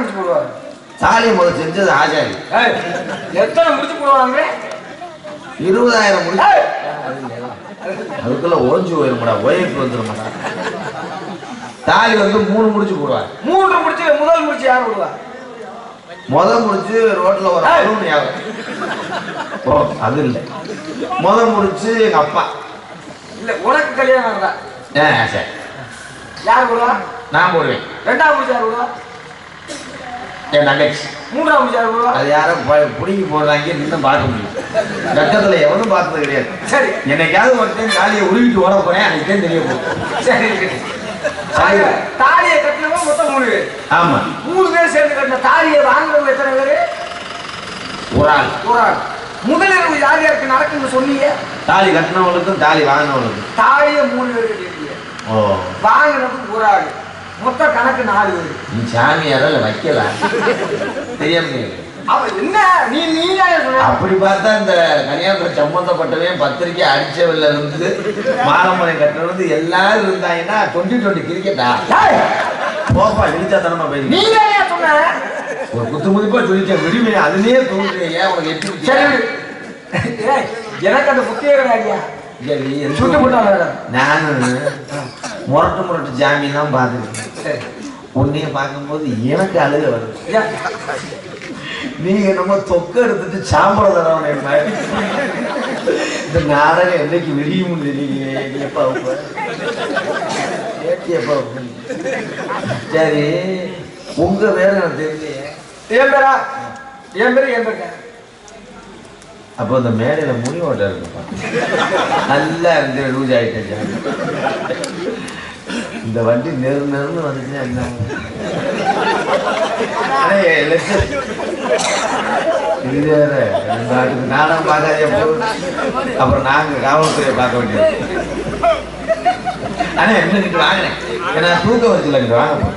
முடிச்சு போடுவாரு தாலியை முதல் செஞ்சது ஆச்சாரி. எத்தனை முடிச்சு போடுவாங்க இருபதாயிரம் ஏய், அதுக்குள்ள ஓஞ்சு போயிருமாடா ஒய்ஃப் வந்துருமாடா தாலி வந்து மூணு முடிச்சு போடுவார் மூன்று முடிச்சு முதல் முடிச்சு யார் விடுவா முத முடிச்சு ரோட்ல ஒரு. அருண் யாரும் ஓ அது இல்லை. முத முடிச்சு எங்க அப்பா. இல்ல உனக்கு கல்யாணம் ஆ சரி. யார் விடுவா நான் போடுவேன். ரெண்டாம் முடிச்சு யார் விடுவா என் தங்கச்சி யார் விடுவா அது யாரும் ப- பிடுங்கி போடுறாங்க இன்னும் பார்க்க முடியும். கட்டத்துல எவனும் பார்த்தது கிடையாது. சரி. என்னைக்காவது ஒருத்தன் தாலியை உருவிட்டு ஓட போறேன் அன்னைக்கு தெரிய போகும் சரி தாலியை கட்டினவங்க மொத்தம் மூணு பேர். ஆமா. மூணு பேர் சேர்ந்து கட்டின தாலியை வாங்குறவங்க எத்தனை பேரு? ஒரு ஆள். ஒரு ஆள். முதலிரவு யார் யாருக்கு நடக்குன்னு சொன்னீங்க? தாலி கட்டினவங்களுக்கும் தாலி வாங்கினவங்களுக்கும். தாலியை மூணு பேர் கட்டிருக்கீங்க ஓ. வாங்கினதுக்கு ஒரு ஆள். மொத்த கணக்கு நாலு நீ சாமியாரில் வைக்கலாம் தெரியாம அப்படி பார்த்தா இந்த கன்னியாகுமரி சம்பந்தப்பட்டவன் பத்திரிக்கை அடிச்சவன்ல இருந்து மாலமலை கட்டுறது எல்லாரும் இருந்தாங்கன்னா டுவெண்ட்டி டுவெண்ட்டி கிரிக்கெட்டா? போப்பா இழுச்சா தனமா போய் ஒரு குத்து முதிப்பா சொல்லிட்டேன் விடுமே அதுலயே ஏன் உனக்கு எப்படி எனக்கு அந்த புத்தியே கிடையாதுயா நானும் முரட்டு முரட்டு தான் பார்த்துருக்கேன் உன்னைய பார்க்கும்போது எனக்கு அழுக வருது? நீங்க என்னமோ தொக்க எடுத்துட்டு சாம்பல தடவை இந்த நாடகம் என்னைக்கு தெரியலையே எப்பா எப்பா? சரி உங்க பேரு எனக்கு தெரியலையே. என் பேரா? என் பேரு என் பேரு. அப்போ அந்த மேடையில் முனி ஓட்டம் இருக்குப்பா நல்லா இருந்து லூஸ் ஆகிட்டு இந்த வண்டி நெரு நெருன்னு வந்துச்சுன்னா என்ன? அடே, இது வேற. நானும் பார்க்காதே அப்புறம் நாங்கள் காவல்துறையை பார்க்க வேண்டியது. ஆனால் என்ன வாங்கினேன் ஏன்னா தூக்க வச்சுல இங்கே வாங்க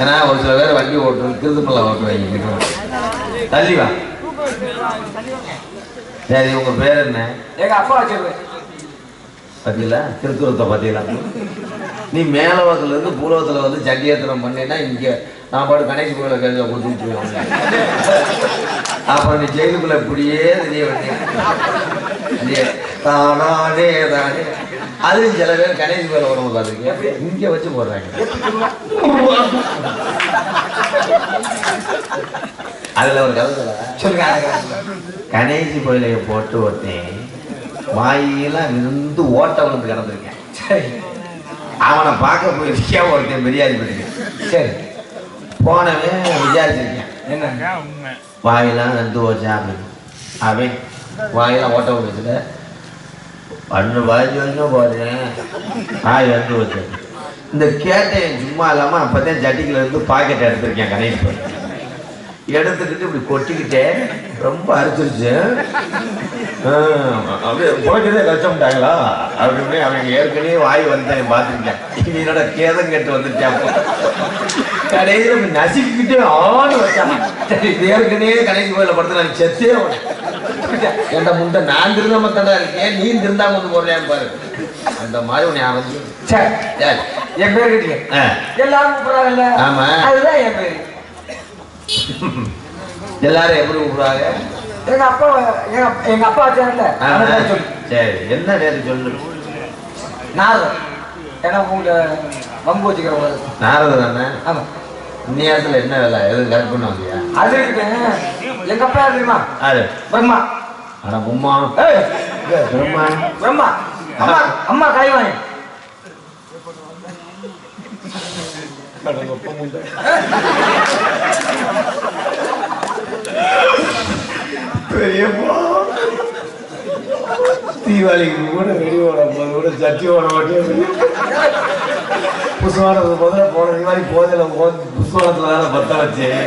ஏன்னா ஒரு சில பேர் வண்டி ஓட்டு கிருதுமல்ல ஓட்டுவாங்க இங்கிட்டு தள்ளி வா. சரி உங்க பேர் என்ன? எங்க அப்பா பத்தியில திருத்துவத்தை பத்தியில நீ மேலவத்துல இருந்து பூலவத்துல வந்து சண்டியத்திரம் பண்ணேன்னா இங்க நான் பாட்டு கணேஷ் கோயில கையில கொடுத்து அப்புறம் நீ ஜெயிலுக்குள்ள இப்படியே தெரிய வேண்டிய தானானே தானே. அதுவும் சில பேர் கணேஷ் கோயில உடம்பு பார்த்துருக்கேன் இங்க வச்சு போடுறாங்க. அதுல ஒரு கதை? சொல்லுங்க கணேசி கோயிலைய போட்டு ஒருத்தன் வாயெல்லாம் இருந்து ஓட்ட விழுந்து கிடந்திருக்கேன். சரி. அவனை பார்க்க போயிருக்கேன் ஒருத்தன் பிரியாணி பண்ணிருக்கேன் சரி. போனவன் விசாரிச்சிருக்கேன். என்ன? வாயெல்லாம் நந்து போச்சா அப்படின்னு அவன் வாயெல்லாம் ஓட்ட விழுந்துச்சுல பண்ணு பாய்ச்சி வரைக்கும் போறேன் வாய் வந்து போச்சு இந்த கேட்டேன் சும்மா இல்லாம அப்பதான் ஜட்டிக்குள்ள இருந்து பாக்கெட் எடுத்திருக்கேன் கணேஷ் கோயில் எடுத்துக்கிட்டு இப்படி கொட்டிக்கிட்டே ரொம்ப அரிச்சிருச்சு. அப்படியே போய்க்கிறதே கஷ்டம்ட்டாங்களா அப்படின்னு அவங்க ஏற்கனவே வாய் வந்தேன் பார்த்துருக்கேன் என்னோட கேதம் கேட்டு வந்துருச்சான் கடையில் நசுக்கிக்கிட்டே ஆடு வச்சான் இது ஏற்கனவே கடைசி கோயில படுத்து நான் செத்தே என்கிட்ட முண்டை நான் திருந்தாம தானே இருக்கேன் நீ திருந்தாம வந்து போடுறேன் பாரு. அந்த மாதிரி உன்னை ஆரம்பிச்சு. என் பேர் கேட்டீங்க. எல்லாரும் கூப்பிடுறாங்கல்ல? ஆமா. அதுதான் என் பேரு. எல்லாரும் எப்படி கூப்பிடுவாங்க எங்க அப்பா எங்க எங்க அப்பா வச்சாங்கல்ல சரி என்ன நேரம் சொல்லு? நாரதம் ஏன்னா உங்களை வம்பு வச்சுக்கிறவங்க நாரத தானே? ஆமா. இந்நேரத்துல என்ன வேலை? எதுவும் கரெக்ட் பண்ண வந்தியா அது எங்க அப்பா தெரியுமா? ஆறு பிரம்மா. ஆனா உம்மா ஏய். பிரம்மா. பிரம்மா. அம்மா அம்மா கைவாணி பெரியப்பா தீபாவளிக்கு கூட வெடி ஓட கூட சட்டி ஓட மாட்டேன். புசுவானது முதல்ல போன தீபாவளி போதில் போது புசுவானத்துல தானே பத்த வச்சேன்.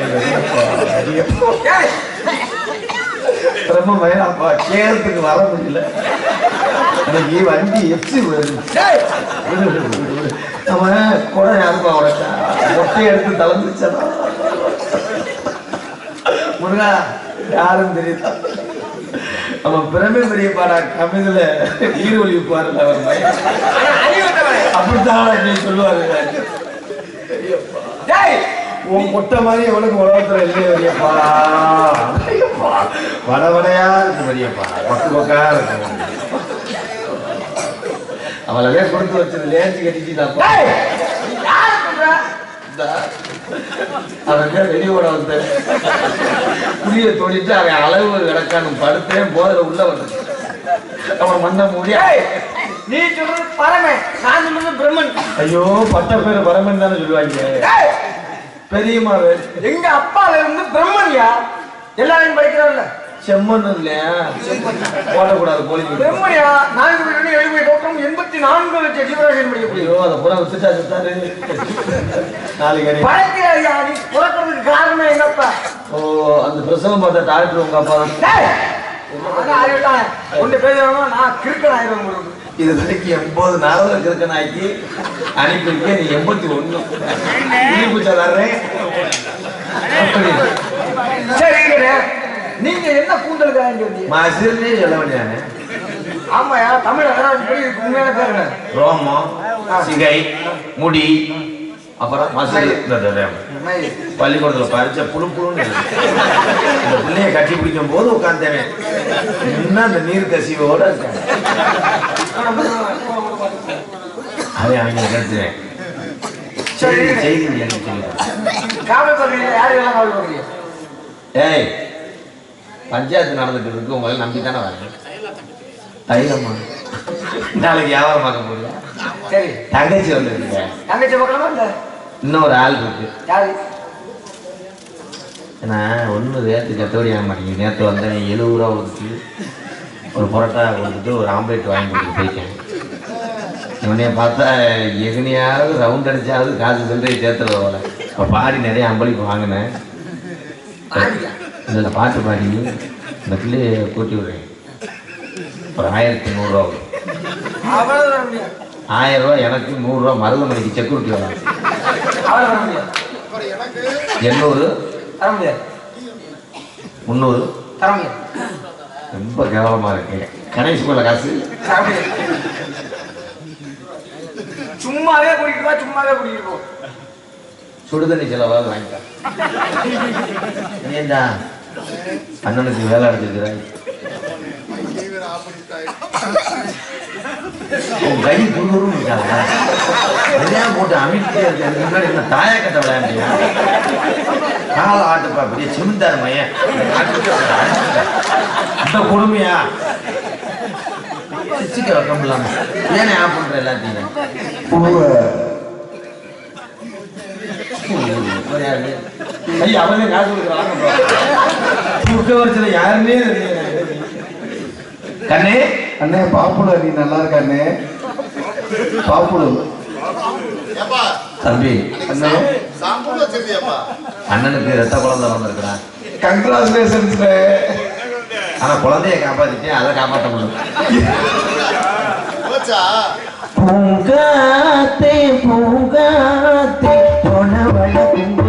ரொம்ப மயிலாப்பா கேரத்துக்கு வர முடியல. அன்னைக்கு வண்டி எப்சி நம்ம கூட யாருப்பா உடச்சா? மொட்டை எடுத்து தளர்ந்துச்சா? முருகா யாரும் தெரியுதா? நம்ம பிரமே பெரியப்பாடா கமிதில ஈடு ஒழிப்பாருல அவர் பையன். அப்படித்தான் நீ சொல்லுவாரு. உன் முட்டை மாதிரி எவனுக்கு உலகத்துல இல்லையே பெரியப்பா. ஐயப்பா. வட வடையா இருக்கு பெரியப்பா. பக்கு பக்கா இருக்கு. அவளவே கொடுத்து வச்சது லேஞ்சு யாரை சொல்ற? அவன் வெளியோட வந்து புளிய தோண்டிட்டு அவன் அளவு கிடக்கான்னு படுத்தேன் போதில் உள்ள வந்து அவன் மண்ண முடியா டேய், நீ சொல்றது பரமன் நான் சொல்றது பிரம்மன். ஐயோ பட்ட பேர் பரமன் தானே சொல்லுவாங்க. பெரியம்மா எங்க அப்பால இருந்து பிரம்மன்யா எல்லாரும் படிக்கிறவல்ல செம்மண் இல்லையா போடக்கூடாது கோழி பிரம்மன்யா நான்கு மணி தோற்றம் எண்பத்தி நான்கு லட்சம் ஜீவராசியம் படிக்க முடியும் ஐயோ அதை பூரா வித்துட்டா சுத்தாரு நாளைக்கு நீ பிறக்கிறதுக்கு காரணம் எங்க அப்பா ஓ அந்த பிரசவம் பார்த்த டாக்டர் உங்க அப்பா. ஒன்று பேசுறவங்க நான் கிறுக்கன் ஆயிரம் இது வரைக்கும் எண்பது நாள் இருக்க நாய்க்கு அனுப்பியிருக்கேன் நீ எண்பத்தி அப்படி சரிங்க நீங்க என்ன இங்க வந்தீங்க மசிர்னே சொல்ல வேண்டியானே ஆமாயா தமிழ் அகராஜ் உண்மையான பேர் ரோமம் சிகை முடி அப்புறம் மசில். பள்ளிக்கூடத்துல பறிச்ச புழு புழுன்னு இருக்கு. இந்த பிள்ளைய கட்டி பிடிக்கும் போது உட்காந்தேன் இன்னும் அந்த நீர் கசிவோட இருக்காங்க? அதை அவங்க கட்டுவேன். செய்தி செய்தி எனக்கு சொல்லுங்க காவல் பகுதியில் யார் எல்லாம் காவல் பகுதியா ஏய் பஞ்சாயத்து நடந்துட்டு இருக்கு உங்களை நம்பி தானே வரேன் தைரியமா நாளைக்கு வியாபாரம் பார்க்க போறியா? சரி. தங்கச்சி வந்துருக்குங்க தங்கச்சி பக்கமா இல்ல? இன்னொரு ஆள் இருக்கு. யாரு? ஏன்னா ஒன்று ரேட்டு கத்தோடி ஆக மாட்டேங்குது. நேற்று வந்தேன் எழுபது ரூபா கொடுத்து ஒரு பரோட்டா கொடுத்துட்டு ஒரு ஆம்லேட் வாங்கி கொடுத்து போயிட்டேன். இவனைய பார்த்தா எங்கனையாவது ரவுண்ட் அடிச்சாவது காசு சொல்லி சேர்த்துறது போல. இப்போ பாடி நிறைய அம்பளிப்பு வாங்கினேன். இதில் பாட்டு பாடி இந்த பிள்ளைய கூட்டி விடுறேன் ஒரு ஆயிரத்தி நூறுரூவா ஆயிரம் ரூபா எனக்கு நூறுரூவா மருதமணிக்கு அவ்வளவு தர முடியாது எண்ணூறு? முந்நூறு? ரொம்ப கேவலமாக இருக்கு. கணேஷ் போல காசு? சும்மாவே குடிக்கிறா சும்மாவே குடிக்கிறோம் சுடுதண்ணி செலவாக வாங்கிட்டேன் ஏண்டா? அண்ணனுக்கு வேலை அடைஞ்சிருக்கிறாய் கை இருக்காங்க நிறையா போட்டு இருக்கு. அதுக்கு முன்னாடி என்ன தாயா கட்ட விளையாண்டியா கால ஆட்டுப்பா பெரிய செமிந்தார் மையன். இந்த கொடுமையா? சிச்சிக்க வைக்கம் இல்லாம. ஏனே ஆ பண்ற எல்லாத்தையும்? ஐயா அவனே காசு கொடுக்குறாங்க முக்க வருஷத்துல யாருமே தெரியல. கண்ணே. அண்ணே பாப்புல நீ நல்லா இருக்க அண்ணே? பாப்புலு. ஏப்பா? தம்பி. அண்ணே. அண்ணனுக்கு ரத்த குழந்தை வந்திருக்கிறான் கங்க்ராச்சுலேஷன்ஸ் ஆனா குழந்தைய காப்பாத்திட்டேன் அதை காப்பாற்ற முடியும் பூங்காத்தே பூங்காத்தே தொணவள குங்குயில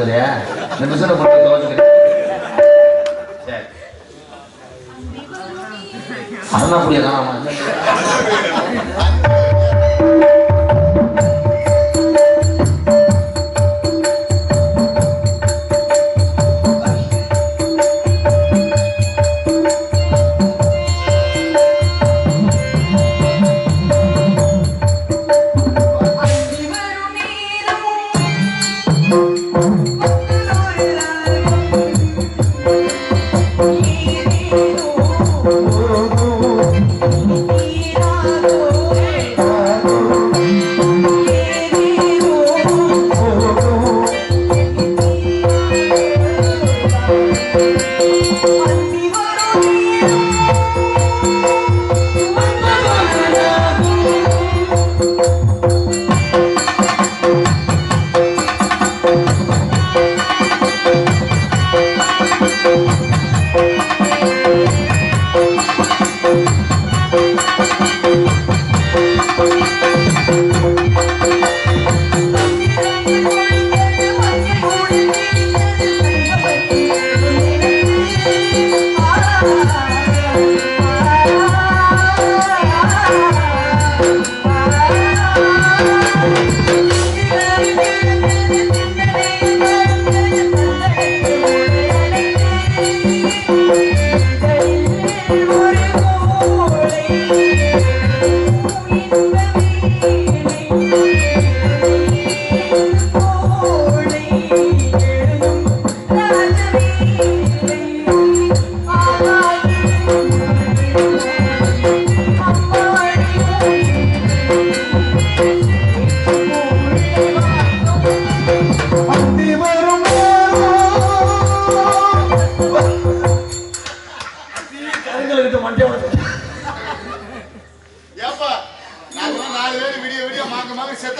எதை அழைச்சு போறியா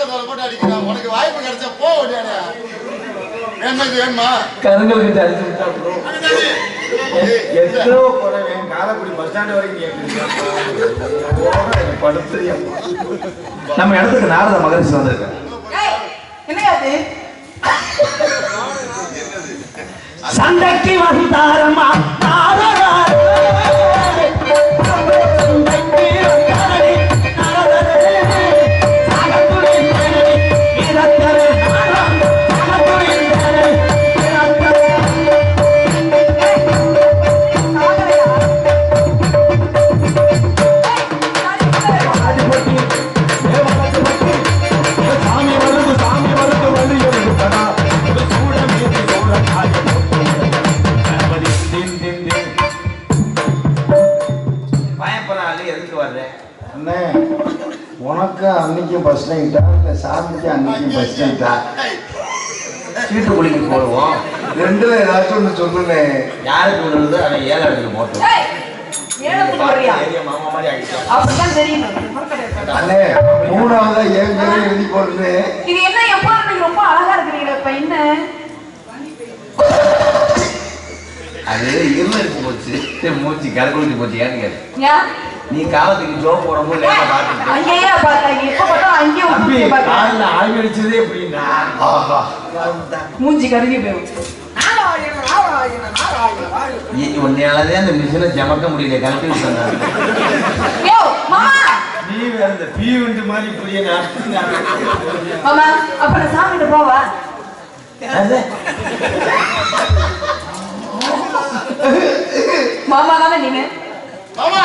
போட்டு அடிக்கிறான். உனக்கு வாய்ப்பு கிடைச்சா போ ஓடியாடா வேணுமா இது வேணுமா கருங்கல்கிட்ட அடிச்சு விட்டா எத்தனோ போறேன் காலக்குடி பஸ் ஸ்டாண்ட் வரைக்கும் படுத்துறியா நம்ம இடத்துக்கு நாரத மகரிஷி வந்திருக்காரு. என்னையா அது சண்டைக்கு வந்தாரம்மா. ஏய், சீட்டு குளிக்கு போடுவோம். ரெண்டுல ஏதாச்சும் ஒண்ணு சொல்லுனே யாருக்கு விழுது அவன் ஏழை இடத்துல போட்டோம். அண்ணே மூணாவதா என் பேரும் எழுதி போடுறே இது என்ன எப்போ நீங்க ரொம்ப அழகா இருக்கிறீங்க இப்ப என்ன? அது இருந்தடிச்சு போச்சு. மூச்சு கருக்குளிச்சு போச்சு ஏன்னு கேட்டு ஏன் நீ காலத்துக்கு ஜோ போடும்போது லேட்டா பார்த்துட்டு அங்கேயே பார்த்தாங்க. எப்ப பார்த்தா அங்கேயே ஊத்தி பார்த்தாங்க காலில் ஆவி அடிச்சதே எப்படின்னா? ஆஹா. மூஞ்சி கருகி போயிடும் உன்னையாலதான் அந்த மிஷினை ஜமக்க முடியல கல்வி சொன்னாங்க யோ மாமா! நீ வேற இந்த பீவண்டு மாதிரி இப்படியே நடத்துங்க மாமா அப்ப நான் சாமிகிட்ட போவா? மாமா தானே நீங்க மாமா!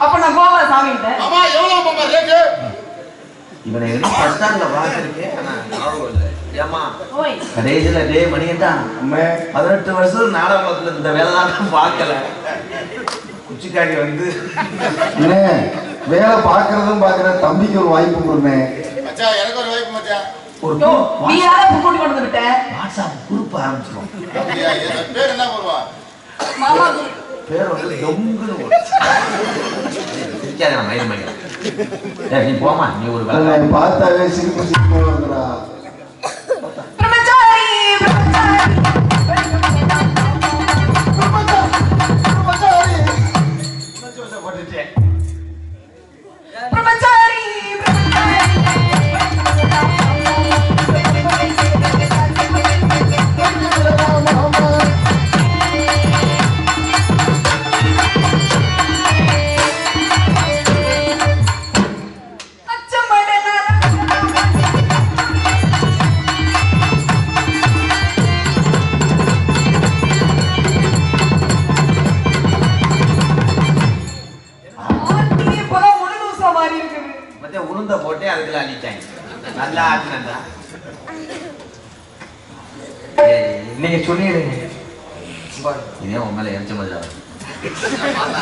அப்ப நான் போவா சாமிகிட்ட. மாமா எவ்வளவு மாமா ரேட்டு இவனை எப்படி பஸ் ஸ்டாண்ட்ல பார்த்துருக்கேன் ஆனா ஞாபகம் இல்லை ஏமா ஓய். கடைசியில டே மணியத்தான் அம்மே. பதினெட்டு வருஷம் நாடகத்துல இந்த வேலை தான் பார்க்கல. குச்சிக்காடி வந்து. அண்ணே வேலை பாக்குறதும் பாக்குற தம்பிக்கு ஒரு வாய்ப்பு கொடுண்ணே மச்சான் எனக்கு ஒரு வாய்ப்பு மச்சான் ஒரு நீ யாரை கூட்டி கொண்டு வந்து விட்ட வாட்ஸ்அப் குரூப் பேர் என்ன போடுவா மாமா பேர் வந்து டொங்குன்னு. சிரிக்காத மயிறு ஏய், நீ போமா நீ ஒரு பார்த்தாவே சிரிப்பு சிரிப்பு வருதுடா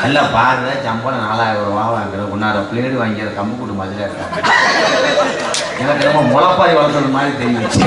நல்லா பாருங்க சம்பளம் நாலாயிரம் ரூபா வாங்குற உன்னார பிளேடு வாங்கிற கம்பு கூட்டு மாதிரி இருக்காங்க. எனக்கு ரொம்ப முளப்பாரி வளர்த்துற மாதிரி தெரிஞ்சிச்சு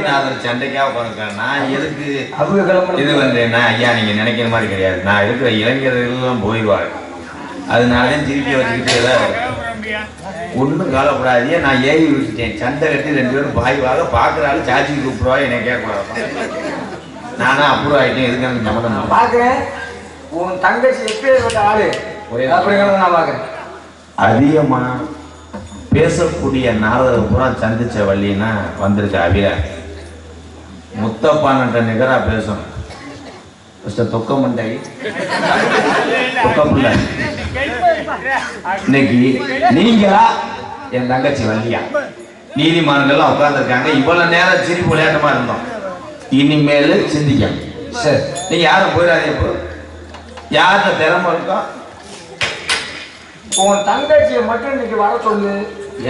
பள்ளிநாதர் சண்டைக்காக உட்காந்துருக்கேன் நான் எதுக்கு அவங்க கிளம்புறது இது வந்தேன்னா ஐயா நீங்க நினைக்கிற மாதிரி கிடையாது. நான் இருக்கிற இளைஞர்கள்லாம் போயிடுவாங்க அதனால தான் திருப்பி வச்சுக்கிட்டு ஏதாவது ஒன்றும் கவலைப்படாதீங்க. நான் ஏவி விட்டுட்டேன். சண்டை கட்டி ரெண்டு பேரும் பாய் வாங்க பார்க்குறாலும் சாட்சி கூப்பிடுவா என்னை கேட்கக்கூடாது நானா அப்ரூவ் ஆகிட்டேன் எதுக்கு எனக்கு சம்மந்தம் இல்லை. பாக்குறேன். உன் தங்கச்சி எப்பேற்பட்ட ஆளு. ஒரே- அப்படிங்கிறத நான் பாக்குறேன். அதிகமா பேசக்கூடிய நாரதர் பூரா சந்திச்ச வள்ளின்னா வந்திருக்க அவிர முத்தப்பான்ன்ற நிகரா பேசணும். ஃபஸ்ட்டு தொக்க மண்டை தொக்க புள்ள இன்னைக்கு நீங்களா என் தங்கச்சி வள்ளியா? நீதிமான்கள் உட்கார்ந்துருக்காங்க. இவ்வளோ நேரம் சிரிப்பு விளையாட்டமா இருந்தோம். இனிமேல் சிந்திக்க சரி நீங்க யாரும் போயிடாதே இப்போ. யார்கிட்ட திறமை இருக்கோ? உன் தங்கச்சியை மட்டும் இன்னைக்கு வர சொல்லு.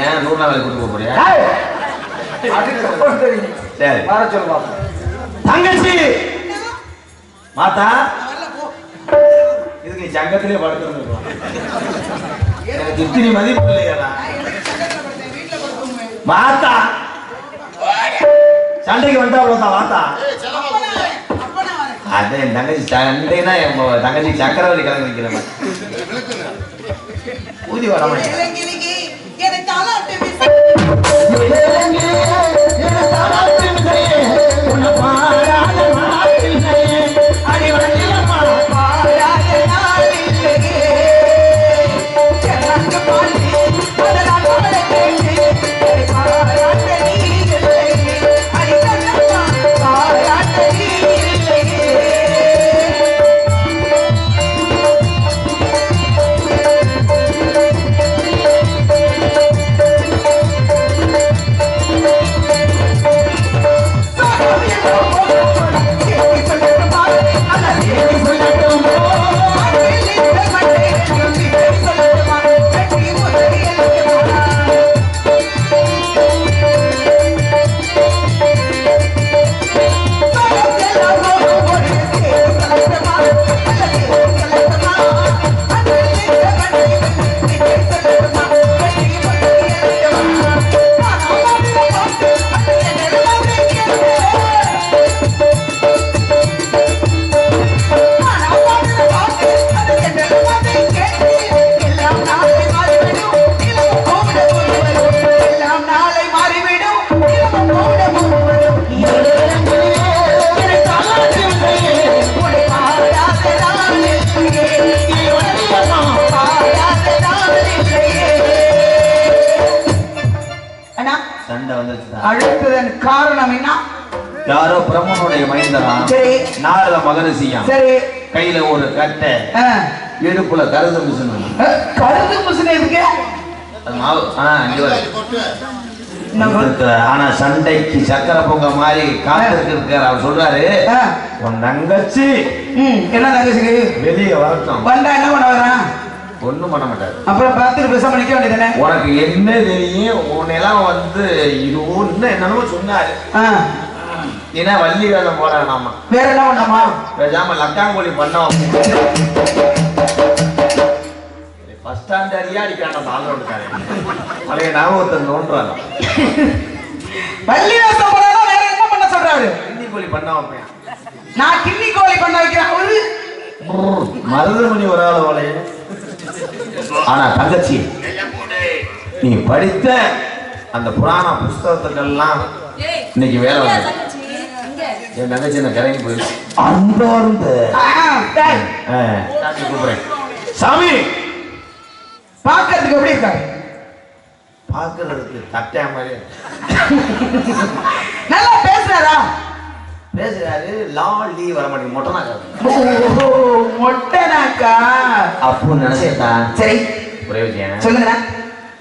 ஏன் நூறு நாள் கூட்டு போக போறியா? ஏய், சரி. வர சொல்லு பாப்போம் தங்கச்சி மாத்தா இதுக்கு நீ சங்கத்திலே படுத்துருந்துருக்கலாம் எனக்கு இத்தனை மதிப்பு இல்லையாடா. மாத்தா சண்டைக்கு வந்தா அவ்வளோதான் மாத்தா. அதான் என் தங்கச்சி சண்டைனா என் தங்கச்சி சக்கரவள்ளி கலந்து வைக்கிற மாதிரி. ஊதி வர மாட்டேன். அழுத்ததன் காரணம் என்ன? யாரோ பிரம்மனுடைய மைந்தரா சரி. நாரத மகரிஷியா சரி. கையில ஒரு கட்டை. இடுப்புல கருது மிஷின் கருது முசுன இருக்கு. ஆனா சண்டைக்கு சக்கரை பொங்க மாதிரி காத்திருக்கு இருக்கார். அவர் சொல்றாரு. உன் தங்கச்சி என்ன தங்கச்சிக்கு? வெளியே வரட்டும். வந்தா என்ன பண்ண வரான் ஒண்ணும் பண்ண மாட்டாரு. அப்புறம் பார்த்துட்டு பேசாம நிக்க வேண்டியதானே உனக்கு என்ன தெரியும்? உன்னெல்லாம் வந்து இது ஒண்ணு என்னமோ சொன்னாரு. ஏன்னா வள்ளி வேதம் போற நாம வேற என்ன பண்ணாமா? பேசாம லக்காங்கோலி பண்ணோம். ஃபர்ஸ்ட் ஸ்டாண்டர்டியா அடிக்கிறான் தாழ்வாடுக்காரு பழைய ஞாபகத்தை நோன்றாங்க பள்ளி வேஷம் போனா வேற என்ன பண்ண சொல்றாரு? ஹிந்தி கோழி பண்ண வைப்பேன் நான் கிண்ணி கோழி பண்ண வைக்கிறேன். மருதமணி ஒரு ஆள் வளைய ஆனா தங்கச்சி நீ படித்த அந்த புராண புஸ்தகத்துக்கெல்லாம் இன்னைக்கு வேலை வந்து என் தங்கச்சி என்ன கரைக்கு போயிடுச்சு. அன்பார்ந்த கூப்பிடுறேன் சாமி பார்க்கறதுக்கு எப்படி இருக்காரு பார்க்கறதுக்கு தட்டையா மாதிரி நல்லா பேசுறாரா? பேசுறாரு லாலி வர மாட்டேங்குது. மொட்டை நாக்காரு. ஓ, மொட்டைனாக்கா அப்போ நினைச்சேட்டா சரி. ஒரே விஷயம் சொல்லுங்கண்ணா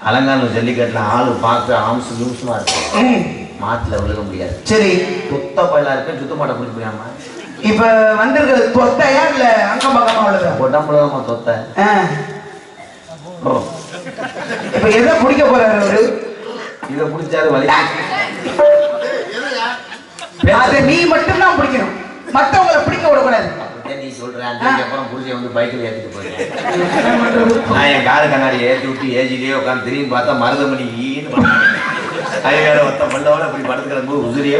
அலங்காரம் ஜல்லிக்கட்டுல ஆளு பார்க்க ஆம்சு நிமிஷமா இருக்கும் ம், மாட்டுல விழுக முடியாது. சரி. சுத்த பயிலா இருக்கு சுத்த மாட்டை பிடிக்க முடியாம இப்ப வந்திருக்கிறது தொத்தையா இல்ல? அங்கம் பக்கமா உள்ளதா. உடம்புல தான் தொத்த இப்ப எதை பிடிக்க போறாரு அவரு? இதை பிடிச்சாரு வலி? அதை நீ மட்டும்தான் பிடிக்கணும் மத்தவங்களை பிடிக்க விடக்கூடாது. அப்படித்தான் நீ சொல்ற அப்புறம் புடிச்ச வந்து பைக்கில் ஏத்திட்டு போயிருக்கேன் நான் என் காரு கண்ணாடி ஏத்தி விட்டு ஏஜிலேயே உட்காந்து திரும்பி பார்த்தா மருதமணி ஈன்னு ஐவேற ஒத்த பல்லோட அப்படி படுத்து கிடக்கும்போது உதிரியே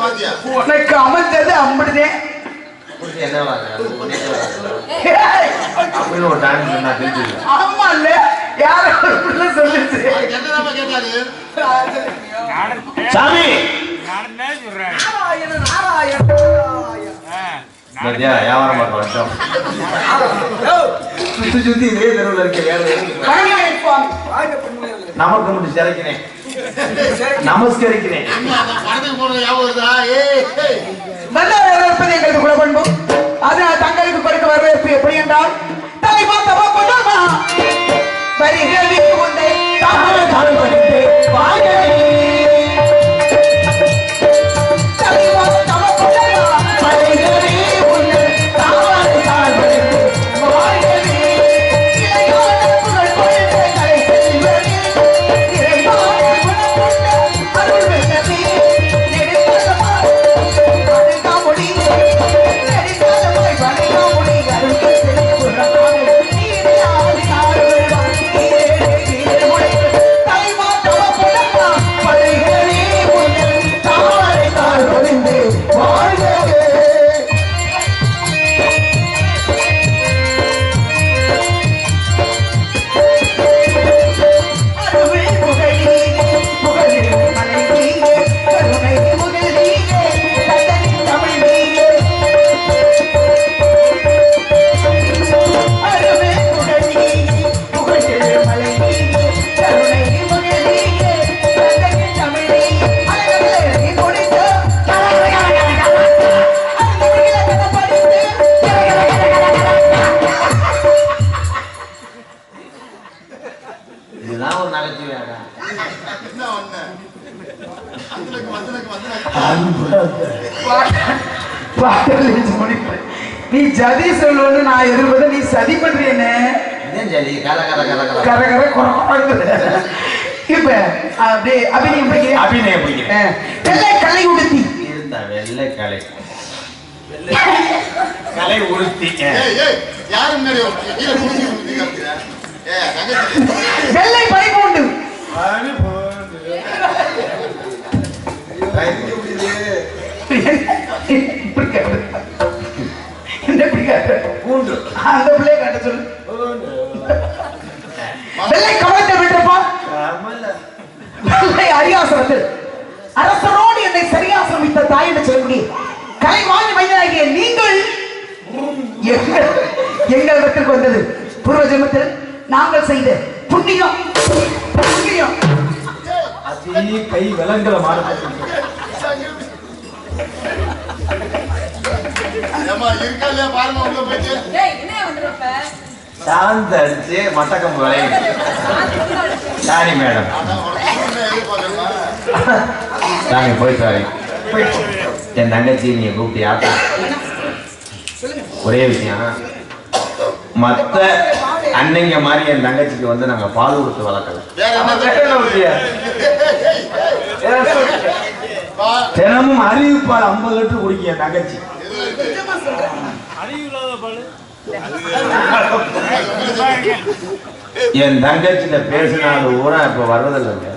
பாத்தியா? உனக்கு அமைஞ்சது அம்பிடுதே. அப்படின்னு ஒரு டைம் சொன்னா தெரிஞ்சு ஆமா இல்ல சொல்லுச்சு சாமி! நாராயண நாராயண வியாபாரம் பார்க்க வச்சோம் சுத்தி சுத்தி இதே தெருவுல இருக்க. நமக்கு மட்டும் சிறைக்கிறேன் நமஸ்கரிக்கிறேன் வரவேற்பது எங்களுக்கு குலப்பண்பு அதனால் தங்களுக்கு கொடுக்க வரவேற்பு எப்படி என்றால் தலை பார்த்தவா கொண்டாமா வருகிறவி உன்னை தாமரை தாழ் பணிந்து நீ ஜதி சொல்லுன்னு நான் எதிர்ப்பதை நீ சதி பண்றீன்னு கல கல கல கல. கர கர குறை இப்ப அப்படியே அபிநயம் படிக்கிறேன் அபிநயம் படிக்கிறேன். வெள்ளை கல்லை உடுத்தி. இருந்தா வெள்ளை கலை. கலை ஏய் யாரு முன்னாடி வெள்ளை கேட்டு பூண்டு. அந்த பிள்ளைய காட்ட சொல்லு. வெள்ளை கவலத்தை விட்டுப்பா வெள்ளை அரியாசனத்தில் அரசரோடு என்னை சரியாசிரமித்த தாய் என்று சொல்லக்கூடிய கலைவாணி மைந்தனாகிய நீங்கள் எங்கள் எங்களிடத்திற்கு வந்தது. பூர்வ ஜென்மத்தில் நாங்கள் செய்த புண்ணியம். புண்ணியம். அதே கை விலங்கல வந்துருப்ப சாந்த அடிச்சு மட்டக்கம்பு விளையுது. Sorry madam. நாங்க போயிட்டு வரேன் என் தங்கச்சி நீங்க கூப்பிட்டு யாத்தா ஒரே விஷயம். மத்த அன்னைங்க மாதிரி என் தங்கச்சிக்கு வந்து நாங்க பால் கொடுத்து வளர்க்கல. வேற என்ன பா தினமும் அறிவிப்பால் ஐம்பது லிட்டர் குடிக்கும் என் தங்கச்சி. என் தங்கச்சிட்ட பேசினாடு ஊரா இப்ப வர்றதில்லைங்க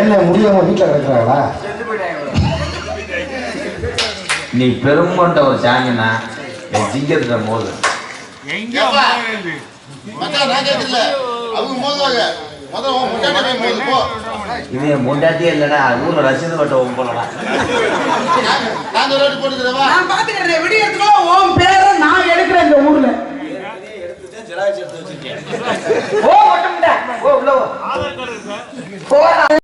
என்ன முடியாம வீட்டுல கிடக்குறாங்களா? நீ பெருமண்ட ஒரு சாமினா என் சிங்கத்திட்ட மோது. ஏப்பா, மச்சான் நான் கேட்கல. அவங்க மோதுவாங்க. முதல்ல உன் மோது போ. இது முண்டாட்டியே இல்லடா ஊர்ல ரசீது கட்ட போலடா நாங்க- நாங்க ரோடு போட்டுக்கிறவா நான் பாத்துக்கிறேன் பேரை நான் எடுக்கிறேன் இந்த ஊர்ல. ஓ மட்டும் ஓ உள்ள ஓ. போடா.